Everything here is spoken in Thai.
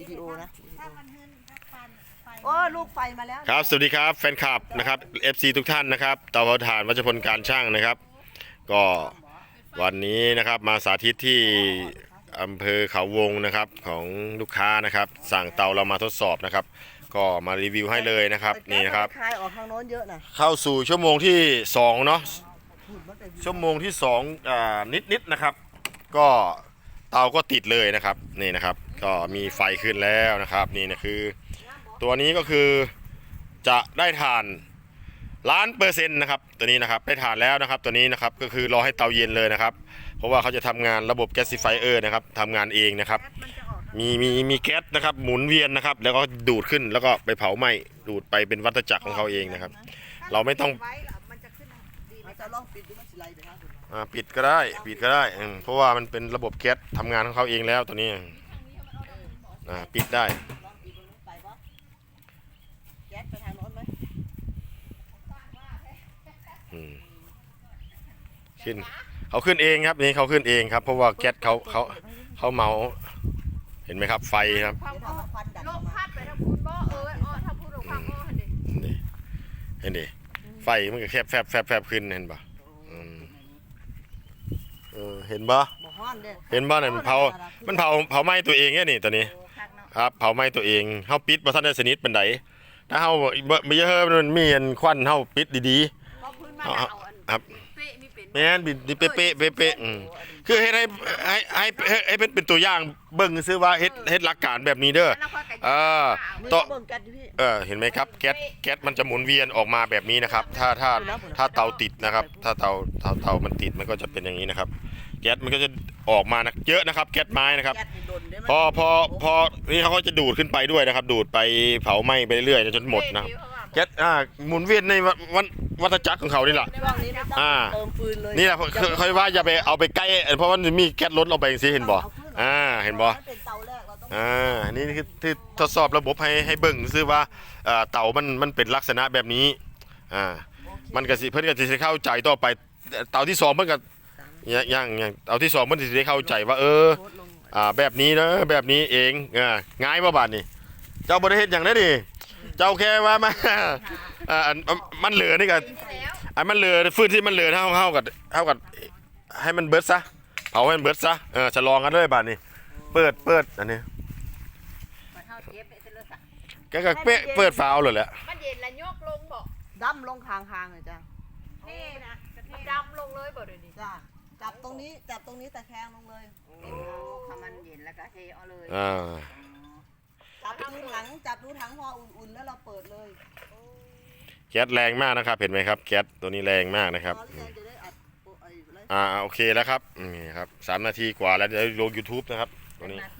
วิดีโอนะถ้ามันหืนถ้าควันไฟโอ้ลูกไฟมาแล้วครับ สวัสดีครับแฟนคลับนะครับ FC ทุกท่านนะครับเตาเผาถ่านวัชพลการช่างนะครับ ก็วันนี้นะครับมาสาธิตที่อำเภอเขาวงนะครับของลูกค้านะครับ สั่งเตาเรามาทดสอบนะครับ ก็มารีวิวให้เลยนะครับนี่นะครับ คลายออกทางโน้นเยอะนะเข้าสู่ชั่วโมงที่2เนาะพูดมันเป็นชั่วโมงที่2อ่านิดๆนะครับ ก็เตาก็ติดเลยนะครับนี่นะครับ ก็มีไฟขึ้นแล้วนะครับ นี่นะคือ ตัวนี้ก็คือจะได้ทานล้านเปอร์เซ็นต์นะครับตัวนี้นะครับได้ทานแล้วนะครับ ตัวนี้นะครับก็คือรอให้เตาเย็นเลยนะครับ เพราะว่าเขาจะทำงานระบบแก๊สซิฟายเออร์นะครับทำงานเองนะครับมันจะออกมีมีมีแก๊สนะครับหมุนเวียนนะครับ แล้วก็ดูดขึ้นแล้วก็ไปเผาไหม้ดูดไปเป็นวัฏจักรของเขาเองนะครับ เราไม่ต้องไว้เหรอมันจะขึ้นดีไหมมันจะลองปิดดูมันสิไลไปทางอื่นอ่าปิดก็ได้ปิดก็ได้อืมเพราะว่ามันเป็นระบบแก๊สทำงานของเขาเองแล้วตัวนี้ อ่าปิดได้ ลองปิดตรงนู้นไปปะแก๊สไปทางโน้นไหมอืมขึ้นเขาขึ้นเองครับนี่เขาขึ้นเองครับ เพราะว่าแก๊สเขาเขาเขาเมา เห็นไหมครับ ไฟครับเดี๋ยวทำมาควันดันลออมกมาพัดไปทางพูนบ่เอออ้อถ้าพูดออกข้างอ้อหันดินี่เห็นดิไฟมันก็แคบแฟบแฟบแฟบขึ้นเห็นปะอืมเออเห็นปะบ่ฮ้อนเด้อเห็นปะเนี่ยมันเผามันเผาเผาไหม้ตัวเองเนี่ยนี่ตัวนี้ โอ้ข้างเนาะ ครับเผาไหม้ตัวเองเฮาปิดบ่ทันได้สนิทปานใดถ้าเฮาบ่ไม่เยอะมันมีอันควันเฮาปิดดีเพราะพื้นมันเอาอันครับเป๊ะมีเป็นๆแม่นบิดนี่เป๊ะๆเป๊ะๆอืมคือเฮ็ดให้ให้ให้ให้ให้เป็นเป็นตัวอย่างเบิ่งซื่อว่าเฮ็ดเฮ็ดหลักการแบบนี้เด้อ แล้วค่อยกระเออนี่ต่อ เบิ่งแก๊สดิพี่ เออเห็นไหมครับแก๊สแก๊สมันจะหมุนเวียนออกมาแบบนี้นะครับ ถ้าถ้าถ้าเตาติดนะครับ ถ้าเตาเตาเตามันติดมันก็จะเป็นอย่างนี้นะครับ แก๊สมันก็จะออกมานะเยอะนะครับ แก๊สไม้นะครับ แก๊สนี่โดนได้ไหม พอพอพอนี่เขาก็จะดูดขึ้นไปด้วยนะครับ ดูดไปเผาไหม้ไปเรื่อยๆจนหมดนะครับแก๊สอ่าหมุนเวียนในวัวัฏวัฏจักรของเขานี่แหละช่วงนี้ไม่ต้องอ่า เติมฟืนเลยนี่แหละคือค่อยว่าอย่าไปเอาไปใกล้เพราะว่ามันมีแก๊สล้นออกไปอย่างนี้เห็นบ่อ่าเห็นบ่มันเป็นเตาแรกเราต้องอ่าอันนี่คือที่ทดสอบระบบให้ให้เบิ่งซื่อว่าเอ่อเต่ามันมันเป็นลักษณะแบบนี้อ่ามันก็สิเพิ่นก็สิเข้าใจต่อไปเต่าที่สองเพิ่นก็อย่างอย่างอย่างเต่าที่สองเพิ่นสิได้เข้าใจว่า เออโพสต์ลง อ่าแบบนี้นะแบบนี้เองอ่าง่ายบ่บาดนี่เจ้าบ่ได้เฮ็ดหยังได้ดิเจ้าแค่ว่ามาอ่าอันมันเหลือนี่ก็แล้วอันมันเหลือฟืนที่มันเหลือเท่าเท่ากับเท่ากับให้มันเบิดซะเผาให้มันเบิดซะเออฉลองกันเลยบาดนี้เปิดเปิดอันนี้มันเฮาเจ็บไปเสร็จแล้วสะก็ก็เป๊ะเปิดฝาเอาเลยแหละมันเย็นแล้วยกลงบ่ดำลงคางคางเลยจ้ะนี่นะมันดำลงเลยบ่เดี๋ยวนี้จ้ะจับตรงนี้จับตรงนี้ตะแคงลงเลยถ้า มันเย็นแล้วก็เทเอาเลยอ่าจับดูถังจับดูถังพออุ่นๆแล้วเราเปิดเลยแก๊สแรงมากนะครับ เห็นไหมครับ แก๊สตัวนี้แรงมากนะครับพอหรือยังจะได้อัดโอ้ไอ้อะไรอ่าโอเคแล้วครับนี่ครับสามนาทีกว่าแล้วเดี๋ยวลง YouTube นะครับตัวนี้ นาที